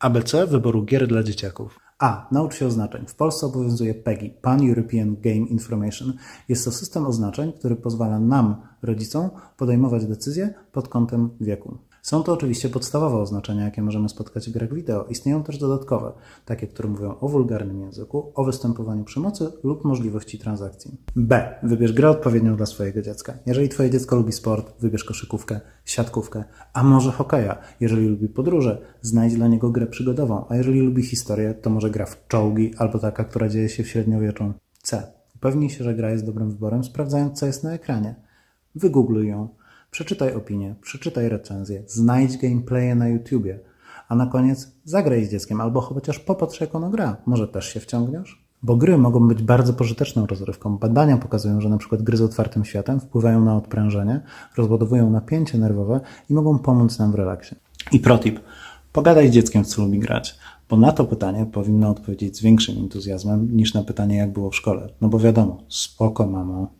ABC wyboru gier dla dzieciaków. A. Naucz się oznaczeń. W Polsce obowiązuje PEGI, Pan-European Game Information. Jest to system oznaczeń, który pozwala nam, rodzicom, podejmować decyzje pod kątem wieku. Są to oczywiście podstawowe oznaczenia, jakie możemy spotkać w grach wideo. Istnieją też dodatkowe, takie, które mówią o wulgarnym języku, o występowaniu przemocy lub możliwości transakcji. B. Wybierz grę odpowiednią dla swojego dziecka. Jeżeli twoje dziecko lubi sport, wybierz koszykówkę, siatkówkę, a może hokeja. Jeżeli lubi podróże, znajdź dla niego grę przygodową, a jeżeli lubi historię, to może gra w czołgi albo taka, która dzieje się w średniowieczu. C. Upewnij się, że gra jest dobrym wyborem, sprawdzając, co jest na ekranie. Wygoogluj ją, przeczytaj opinie, przeczytaj recenzje, znajdź gameplaye na YouTubie, a na koniec zagraj z dzieckiem albo chociaż popatrz, jak ono gra. Może też się wciągniesz? Bo gry mogą być bardzo pożyteczną rozrywką. Badania pokazują, że przykład gry z otwartym światem wpływają na odprężenie, rozładowują napięcie nerwowe i mogą pomóc nam w relaksie. I protip. Pogadaj z dzieckiem, co lubi grać, bo na to pytanie powinno odpowiedzieć z większym entuzjazmem niż na pytanie, jak było w szkole. No bo wiadomo, spoko mamo,